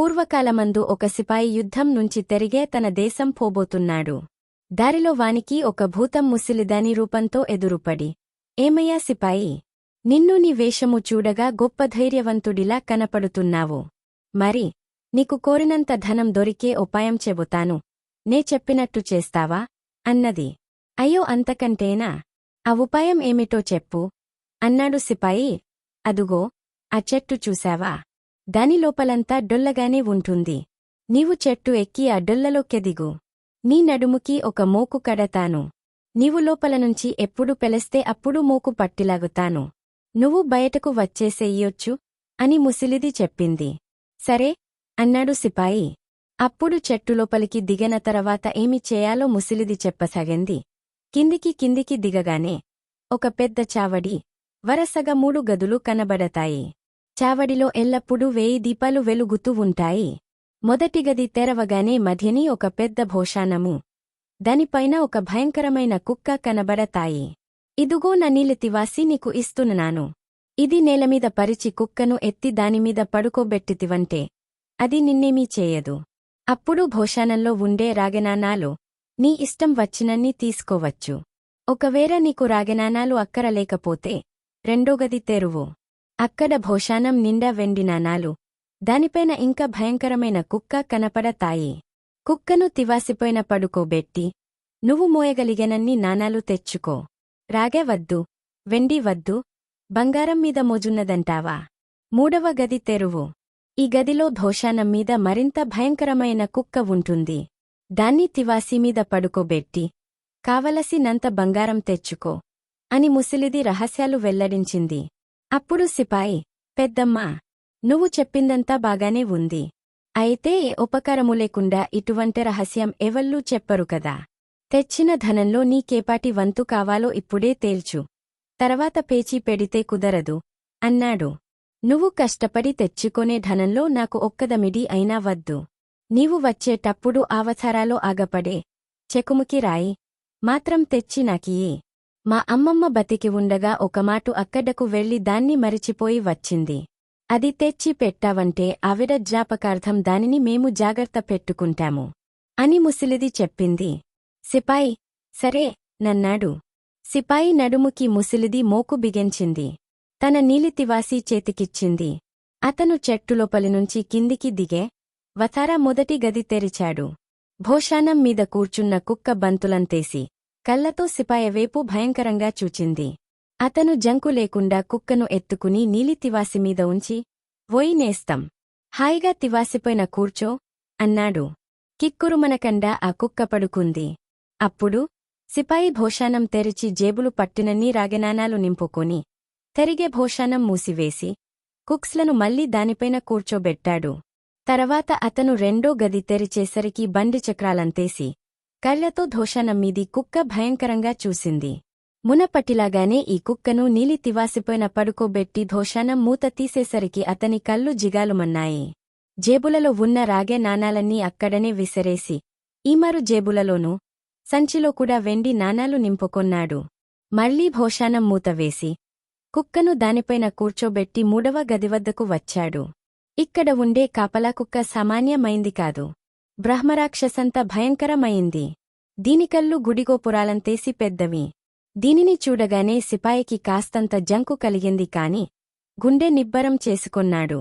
పూర్వకాలమందు ఒక సిపాయి యుద్ధం నుంచి తెరిగే తన దేశం పోబోతున్నాడు. దారిలో వానికి ఒక భూతం ముసిలిదాని రూపంతో ఎదురుపడి ఏమయ్యా సిపాయి నిన్ను నీ వేషము చూడగా గొప్ప ధైర్యవంతుడిలా కనపడుతున్నావు. మరి నీకు కోరినంత ధనం దొరికే ఉపాయం చెబుతాను. నే చెప్పినట్టు చేస్తావా? అన్నది. అయ్యో అంతకంటేనా? ఆ ఉపాయం ఏమిటో చెప్పు. అన్నాడు సిపాయి. అదుగో ఆ చెట్టు చూశావా? దాని లోపలంతా డొల్లగానే ఉంటుంది. నీవు చెట్టు ఎక్కి ఆ డొల్లలోకెదిగు నీ నడుముకి ఒక మోకు కడతాను. నీవు లోపల నుంచి ఎప్పుడు పెలస్తే అప్పుడు మోకు పట్టిలాగుతాను. నువ్వు బయటకు వచ్చేసేయొచ్చు అని ముసిలిది చెప్పింది. సరే అన్నాడు సిపాయి. అప్పుడు చెట్టు లోపలికి దిగిన తర్వాత ఏమి చేయాలో ముసిలిది చెప్పసాగింది. కిందికి కిందికి దిగగానే ఒక పెద్ద చావడి వరసగా మూడు గదులు కనబడతాయి. చావడిలో ఎల్లప్పుడూ వేయి దీపాలు వెలుగుతూ ఉంటాయి. మొదటి గది తెరవగానే మధ్యని ఒక పెద్ద భోషానము. దానిపైన ఒక భయంకరమైన కుక్క కనబడతాయి. ఇదుగో నా నీలితివాసి నీకు ఇస్తున్నాను ఇది నేలమీద పరిచి కుక్కను ఎత్తి దానిమీద పడుకోబెట్టితివంటే. అది నిన్నేమీ చేయదు. అప్పుడు భోషానంలో ఉండే రాగనానాలు నీ ఇష్టం వచ్చినన్ని తీసుకోవచ్చు. ఒకవేళ నీకు రాగనానాలు అక్కరలేకపోతే రెండో గది తెరువు. అక్కడ భోషానం నిండా వెండి నాణాలు. దానిపైన ఇంకా భయంకరమైన కుక్క కనపడతాయి. కుక్కను తివాసిపోయిన పడుకోబెట్టి నువ్వు మోయగలిగెనన్ని నాణాలు తెచ్చుకో. రాగే వద్దు. వెండి వద్దు. బంగారం మీద మోజున్నదంటావా? మూడవ గది తెరువు. ఈ గదిలో భోషానం మీద మరింత భయంకరమైన కుక్క ఉంటుంది. దాన్ని తివాసి మీద పడుకోబెట్టి కావలసినంత బంగారం తెచ్చుకో. అని ముసిలిది రహస్యాలు వెల్లడించింది. అప్పుడు సిపాయి పెద్దమ్మా నువ్వు చెప్పిందంతా బాగానే ఉంది. అయితే ఏ ఉపకారము లేకుండా ఇటువంటి రహస్యం ఎవళ్ళూ చెప్పరు కదా. తెచ్చిన ధనంలో నీకేపాటి వంతు కావాలో ఇప్పుడే తేల్చు. తర్వాత పేచీ పెడితే కుదరదు అన్నాడు. నువ్వు కష్టపడి తెచ్చుకొనే ధనంలో నాకు ఒక్కదమిడి అయినా వద్దు. నీవు వచ్చేటప్పుడు అవసరాలో ఆగపడే. చెకుముకి రాయి. మాత్రం తెచ్చి నాకియే మా అమ్మమ్మ బతికి ఉండగా ఒకమాటు అక్కడకు వెళ్ళి దాన్ని మరిచిపోయి వచ్చింది. అది తెచ్చి పెట్టావంటే ఆవిడ జ్ఞాపకార్థం దానిని మేము జాగ్రత్త పెట్టుకుంటాము. అని ముసిలిది చెప్పింది. సిపాయి సరే నన్నాడు. సిపాయి నడుముకి ముసిలిది మోకు బిగించింది. తన నీలితివాసి చేతికిచ్చింది. అతను చెట్టులోపలినుంచి కిందికి దిగే వతారా మొదటి గది తెరిచాడు. భోషానం మీద కూర్చున్న కుక్క బంతులంతేసి కళ్ళతో సిపాయవేపు భయంకరంగా చూచింది. అతను జంకు లేకుండా కుక్కను ఎత్తుకుని నీలి తివాసిమీద ఉంచి వోయి నేస్తం! హాయిగా తివాసిపోయిన కూర్చో! అన్నాడు. కిక్కురుమనకండా ఆ కుక్క పడుకుంది. అప్పుడు సిపాయి భోషానం తెరిచి జేబులు పట్టినన్ని రాగనానాలు నింపుకొని తెరిగే భోషానం మూసివేసి కుక్స్లను మళ్ళీ దానిపైన కూర్చోబెట్టాడు. తర్వాత అతను రెండో గది తెరిచేసరికి బండి చక్రాలంతేసి కళ్ళతో ధోషానం మీది కుక్క భయంకరంగా చూసింది. మునపటిలాగానే ఈ కుక్కను నీలి తివాసిపోయిన పడుకోబెట్టి ధోషానం మూత తీసేసరికి అతని కళ్ళు జిగాలుమన్నాయి. జేబులలో ఉన్న రాగే నాణాలన్నీ అక్కడనే విసిరేసి ఈమరు జేబులలోనూ సంచిలో కూడా వెండి నాణాలు నింపుకొన్నాడు. మళ్ళీ భోషానం మూతవేసి కుక్కను దానిపైన కూర్చోబెట్టి మూడవ గదివద్దకు వచ్చాడు. ఇక్కడ ఉండే కాపలా కుక్క సామాన్యమైంది కాదు. బ్రహ్మరాక్షసంత భయంకరమైంది. దీనికల్లు గుడిగోపురాలంతేసి పెద్దవి. దీనిని చూడగానే సిపాయికి కాస్తంత జంకు కలిగింది కాని గుండె నిబ్బరం చేసుకొన్నాడు.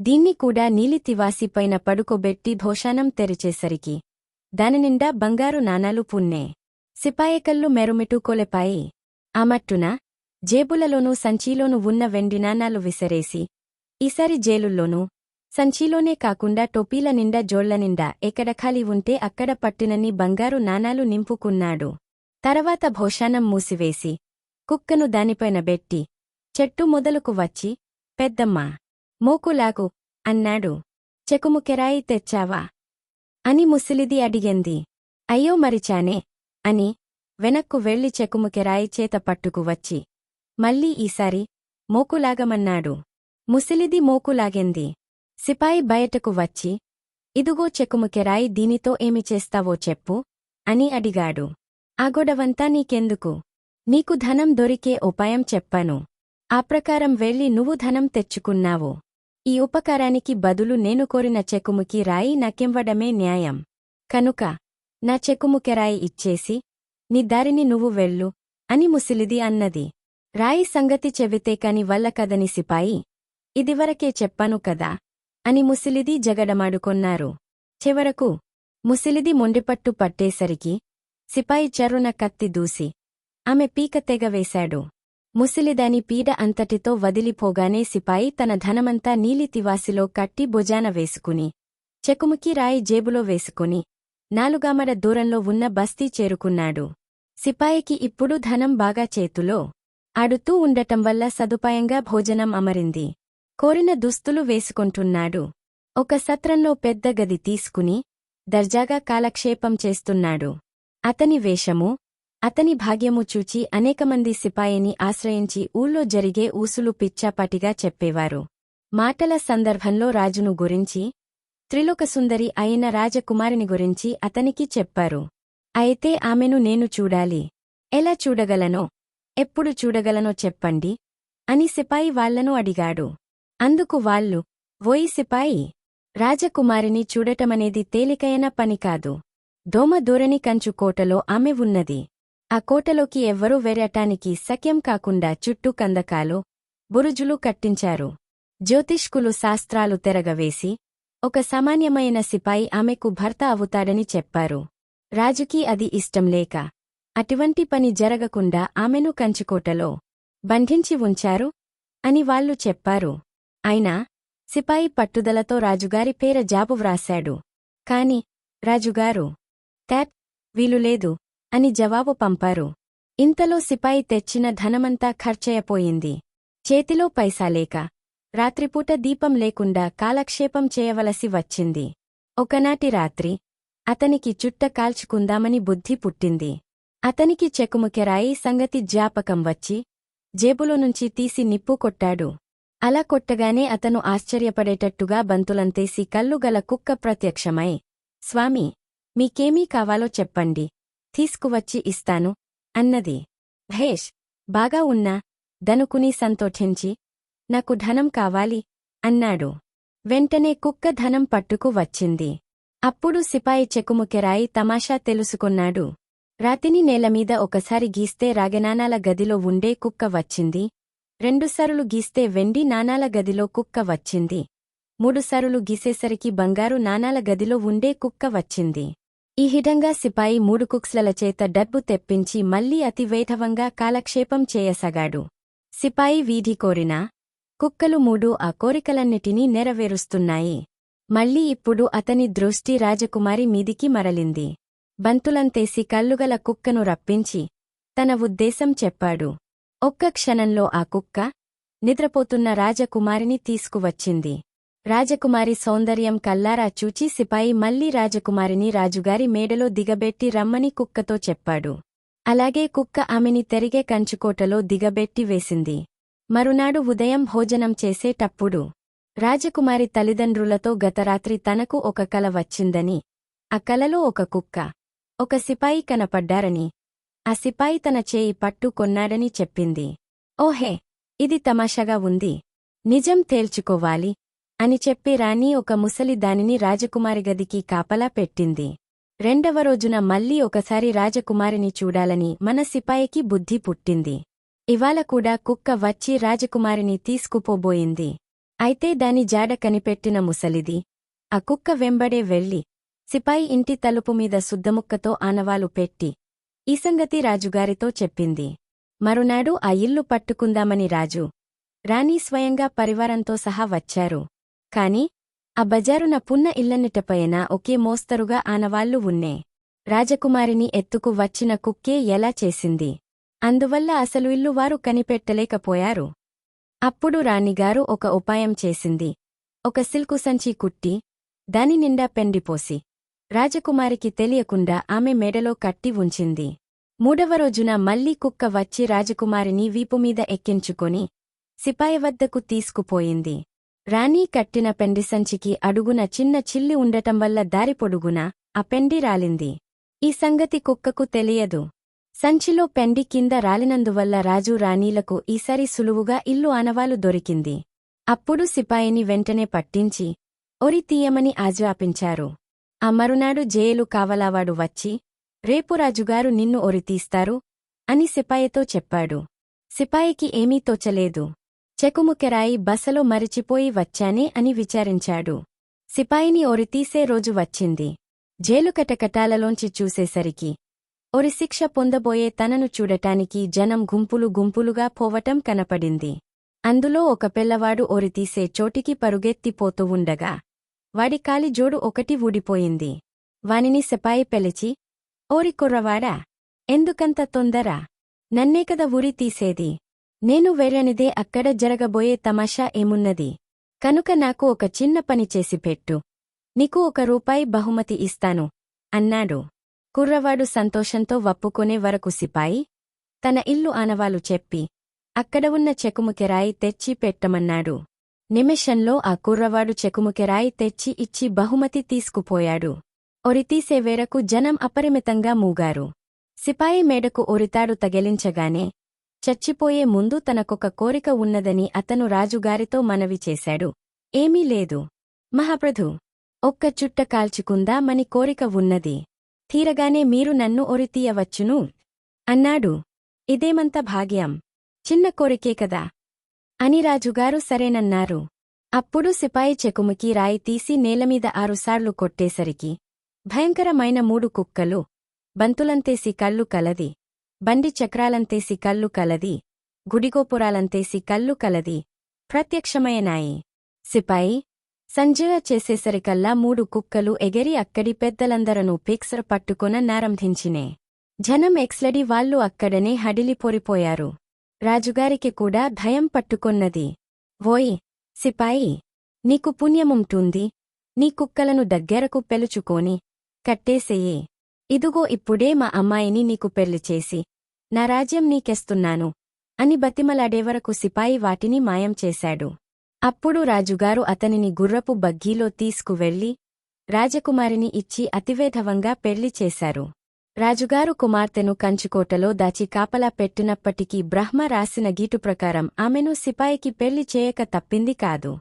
దీన్ని కూడా నీలితివాసిపైన పడుకోబెట్టి భోషానం తెరిచేసరికి దానినిండా బంగారు నాణాలు పున్నే. సిపాయకల్లు మెరుమిటుకోలెపాయి. ఆమట్టున జేబులలోనూ సంచీలోనూ ఉన్న వెండి నాణాలు విసరేసి ఈసారి జైలుల్లోనూ సంచిలోనే కాకుండా టోపీల నిండా జోళ్ళ నిండా ఎక్కడ ఖాళీ ఉంటే అక్కడ పట్టినన్ని బంగారు నాణాలు నింపుకున్నాడు. తర్వాత భోషానం మూసివేసి కుక్కను దానిపైన బెట్టి చెట్టు మొదలుకు వచ్చి పెద్దమ్మా మోకులాగు అన్నాడు. చెకుముకెరాయి తెచ్చావా? అని ముసిలిది అడిగింది. అయ్యో మరిచానే అని వెనక్కు వెళ్ళి చెకుముకెరాయి చేత పట్టుకు వచ్చి మళ్ళీ ఈసారి మోకులాగమన్నాడు ముసిలిది మోకులాగింది సిపాయి బయటకు వచ్చి ఇదుగో చెకుముకెరాయి దీనితో ఏమి చేస్తావో చెప్పు అని అడిగాడు. ఆ గొడవంతా నీకెందుకు? నీకు ధనం దొరికే ఉపాయం చెప్పాను. ఆ ప్రకారం వెళ్ళి నువ్వు ధనం తెచ్చుకున్నావు. ఈ ఉపకారానికి బదులు నేను కోరిన చెక్కుముకి రాయి నాకివ్వడమే న్యాయం. కనుక నా చెక్కుముకెరాయి ఇచ్చేసి నీ దారిని నువ్వు వెళ్ళు అని ముసిలిది అన్నది. రాయి సంగతి చెబితే కాని వల్ల కదని సిపాయి ఇదివరకే చెప్పాను కదా అని ముసిలిది జగడమాడుకొన్నారు. చివరకు ముసిలిది మొండిపట్టు పట్టేసరికి సిపాయి చరున కత్తి దూసి ఆమె పీక తెగవేశాడు ముసిలిదాని పీడ అంతటితో వదిలిపోగానే సిపాయి తన ధనమంతా నీలి తివాసిలో కట్టి భుజాన వేసుకుని చెకుముకి రాయి జేబులో వేసుకుని నాలుగామడ దూరంలో ఉన్న బస్తీ చేరుకున్నాడు. సిపాయికి ఇప్పుడు ధనం బాగా చేతులో ఆడుతూ ఉండటం వల్ల సదుపాయంగా భోజనం అమరింది. కోరిన దుస్తులు వేసుకుంటున్నాడు. ఒక సత్రంలో పెద్ద గది తీసుకుని దర్జాగా కాలక్షేపం చేస్తున్నాడు. అతని వేషము అతని భాగ్యము చూచి అనేకమంది సిపాయిని ఆశ్రయించి ఊళ్ళో జరిగే ఊసులు పిచ్చాపాటిగా చెప్పేవారు. మాటల సందర్భంలో రాజును గురించి త్రిలోకసుందరి అయిన రాజకుమారిని గురించి అతనికి చెప్పారు. అయితే ఆమెను నేను చూడాలి. ఎలా చూడగలనో ఎప్పుడు చూడగలనో చెప్పండి అని సిపాయి వాళ్ళను అడిగాడు. అందుకు వాళ్ళు ఓయి సిపాయి రాజకుమారిని చూడటమనేది తేలికైన పని కాదు. దోమ దూరని కంచు కోటలో ఆమె ఉన్నది. ఆ కోటలోకి ఎవ్వరూ వెరటానికి సఖ్యం కాకుండా చుట్టూ కందకాలు బురుజులు కట్టించారు. జ్యోతిష్కులు శాస్త్రాలు తెరగవేసి ఒక సామాన్యమైన సిపాయి ఆమెకు భర్త అవుతాడని చెప్పారు. రాజుకి అది ఇష్టం లేక అటువంటి పని జరగకుండా ఆమెను కంచుకోటలో బంధించి ఉంచారు అని వాళ్ళు చెప్పారు. అయినా సిపాయి పట్టుదలతో రాజుగారి పేర జాబు వ్రాశాడు. కాని రాజుగారు ట్యాప్ వీలులేదు అని జవాబు పంపారు. ఇంతలో సిపాయి తెచ్చిన ధనమంతా ఖర్చయపోయింది చేతిలో పైసాలేక రాత్రిపూట దీపం లేకుండా కాలక్షేపం చేయవలసి వచ్చింది. ఒకనాటి రాత్రి అతనికి చుట్ట కాల్చుకుందామని బుద్ధి పుట్టింది. అతనికి చెకుముకెరాయి సంగతి జ్ఞాపకం వచ్చి జేబులో నుంచి తీసి నిప్పు కొట్టాడు. అలా కొట్టగానే అతను ఆశ్చర్యపడేటట్టుగా బంతులంతేసి కళ్ళుగల కుక్క ప్రత్యక్షమై స్వామి మీకేమీ కావాలో చెప్పండి తీసుకువచ్చి ఇస్తాను అన్నది. భేష్ బాగా ఉన్నా దనుకుని సంతోషించి నాకు ధనం కావాలి అన్నాడు. వెంటనే కుక్క ధనం పట్టుకు వచ్చింది. అప్పుడు సిపాయి చెకుముకెరాయి తమాషా తెలుసుకున్నాడు. రాతిని నేలమీద ఒకసారి గీస్తే రాగనానాల గదిలో ఉండే కుక్క వచ్చింది. రెండుసారులు గీస్తే వెండి నాణాల గదిలో కుక్క వచ్చింది. మూడుసారులు గీసేసరికి బంగారు నాణాల గదిలో ఉండే కుక్క వచ్చింది. ఈ హిడంగా సిపాయి మూడు కుక్స్లల చేత డబ్బు తెప్పించి మళ్ళీ అతి వేధవంగా కాలక్షేపం చేయసగాడు. సిపాయి వీధి కోరినా కుక్కలు మూడు ఆ కోరికలన్నిటినీ నెరవేరుస్తున్నాయి. మళ్ళీ ఇప్పుడు అతని దృష్టి రాజకుమారి మీదికి మరలింది. బంతులంతేసి కళ్ళుగల కుక్కను రప్పించి తన ఉద్దేశం చెప్పాడు. ఒక్క క్షణంలో ఆ కుక్క నిద్రపోతున్న రాజకుమారిని తీసుకువచ్చింది. రాజకుమారి సౌందర్యం కల్లారా చూచి సిపాయి మళ్ళీ రాజకుమారిని రాజుగారి మేడలో దిగబెట్టి రమ్మని కుక్కతో చెప్పాడు. అలాగే కుక్క ఆమెని తెరిగే కంచుకోటలో దిగబెట్టి వేసింది. మరునాడు ఉదయం భోజనం చేసేటప్పుడు రాజకుమారి తల్లిదండ్రులతో గతరాత్రి తనకు ఒక కల వచ్చిందని ఆ కలలో ఒక కుక్క ఒక సిపాయి కనపడ్డారని ఆ సిపాయి తన చేయి పట్టు కొన్నాడని చెప్పింది. ఓహే ఇది తమాషాగా ఉంది. నిజం తేల్చుకోవాలి అని చెప్పి రాణి ఒక ముసలి దానిని రాజకుమారి గదికి కాపలా పెట్టింది. రెండవ రోజున మళ్ళీ ఒకసారి రాజకుమారిని చూడాలని మన సిపాయికి బుద్ధి పుట్టింది. ఇవాళ కూడా కుక్క వచ్చి రాజకుమారిని తీసుకుపోబోయింది. అయితే దాని జాడ కనిపెట్టిన ముసలిది ఆ కుక్క వెంబడే వెళ్ళి సిపాయి ఇంటి తలుపు మీద శుద్ధముక్కతో ఆనవాలు పెట్టి ఈ సంగతి రాజుగారితో చెప్పింది. మరునాడు ఆ ఇల్లు పట్టుకుందామని రాజు రాణి స్వయంగా పరివారంతో సహా వచ్చారు. కాని ఆ బజారున పున్న ఇల్లన్నిటపైన ఒకే మోస్తరుగా ఆనవాళ్ళు ఉన్నే. రాజకుమారిని ఎత్తుకు వచ్చిన కుక్కే ఎలా చేసింది? అందువల్ల అసలు ఇల్లు వారు కనిపెట్టలేకపోయారు. అప్పుడు రాణిగారు ఒక ఉపాయం చేసింది. ఒక సిల్కు సంచి కుట్టి దాని నిండా పెండిపోసి రాజకుమారికి తెలియకుండా ఆమె మెడలో కట్టి ఉంచింది. మూడవ రోజున మళ్ళీ కుక్క వచ్చి రాజకుమారిని వీపుమీద ఎక్కించుకొని సిపాయి వద్దకు తీసుకుపోయింది. రాణీ కట్టిన పెండిసంచికి అడుగున చిన్న చిల్లి ఉండటం వల్ల దారి పొడుగున ఆ పెండి రాలింది. ఈ సంగతి కుక్కకు తెలియదు. సంచిలో పెండి కింద రాలినందువల్ల రాజు రాణీలకు ఈసారి సులువుగా ఇల్లు ఆనవాలు దొరికింది. అప్పుడు సిపాయిని వెంటనే పట్టించి ఒరి తీయమని ఆజ్ఞాపించారు ఆ మరునాడు జైలు కావలావాడు వచ్చి రేపు రాజుగారు నిన్ను ఒరితీస్తారు అని సిపాయితో చెప్పాడు. సిపాయికి ఏమీ తోచలేదు. చెకుముకెరాయి బసలో మరిచిపోయి వచ్చానే అని విచారించాడు. సిపాయిని ఒరితీసే రోజు వచ్చింది. జైలు కటకటాలలోంచి చూసేసరికి ఒరి శిక్ష పొందబోయే తనను చూడటానికి జనం గుంపులు గుంపులుగా పోవటం కనపడింది. అందులో ఒక పిల్లవాడు ఒరితీసే చోటికి పరుగెత్తిపోతూ ఉండగా వాడి కాలి జోడు ఒకటి ఊడిపోయింది. వానిని సిపాయి పెలిచి ఓరి కుర్రవాడా ఎందుకంత తొందర? నన్నే కదా ఉరి తీసేది. నేను వెర్రనిదే అక్కడ జరగబోయే తమాషా ఏమున్నది? కనుక నాకు ఒక చిన్న పని చేసి పెట్టు. నీకు ఒక రూపాయి బహుమతి ఇస్తాను అన్నాడు. కుర్రవాడు సంతోషంతో వప్పుకునే వరకు సిపాయి తన ఇల్లు ఆనవాలు చెప్పి అక్కడ ఉన్న చెకుముకెరాయి తెచ్చి పెట్టమన్నాడు. నిమిషంలో ఆ కుర్రవాడు చెకుముకెరాయి తెచ్చి ఇచ్చి బహుమతి తీసుకుపోయాడు. ఒరితీసేవేరకు జనం అపరిమితంగా మూగారు. సిపాయి మేడకు ఒరితాడు తగిలించగానే చచ్చిపోయే ముందు తనకొక కోరిక ఉన్నదని అతను రాజుగారితో మనవి చేశాడు. ఏమీ లేదు. మహాప్రభు ఒక్క చుట్ట కాల్చుకుందామని కోరిక ఉన్నది. తీరగానే మీరు నన్ను ఒరితీయవచ్చును? అన్నాడు. ఇదేమంత భాగ్యం. చిన్న కోరికే కదా. అని రాజుగారు సరేనన్నారు. అప్పుడు సిపాయి చెకుముకి రాయి తీసి నేలమీద ఆరుసార్లు కొట్టేసరికి భయంకరమైన మూడు కుక్కలు బంతులంతేసి కళ్ళు కలది బండి చక్రాలంతేసి కళ్ళు కలది గుడిగోపురాలంతేసి కళ్ళు కలది ప్రత్యక్షమయనాయి సిపాయి సంజయ చేసేసరికల్లా మూడు కుక్కలు ఎగిరి అక్కడి పెద్దలందరనూ పిక్సర్ పట్టుకొన నారంభించినే. జనం ఎక్స్లడి వాళ్ళు అక్కడనే హడిలిపోరిపోయారు రాజుగారికి కూడా భయం పట్టుకొన్నది. ఓయ్ సిపాయి నీకు పుణ్యముంటుంది. నీ కుక్కలను దగ్గరకు పెలుచుకోని కట్టేసేయే. ఇదుగో ఇప్పుడే మా అమ్మాయిని నీకు పెళ్ళి చేసి నా రాజ్యం నీకెస్తున్నాను అని బతిమలాడేవరకు సిపాయి వాటిని మాయం చేశాడు. అప్పుడు రాజుగారు అతనిని గుర్రపు బగ్గీలో తీసుకువెళ్ళి రాజకుమారిని ఇచ్చి అతివేధవంగా పెళ్ళి చేశారు. రాజుగారు కుమార్తెను కంచుకోటలో దాచి కాపలా పెట్టినప్పటికీ బ్రహ్మ రాసిన గీటు ప్రకారం ఆమెను సిపాయికి పెళ్ళి చేయక తప్పింది కాదు.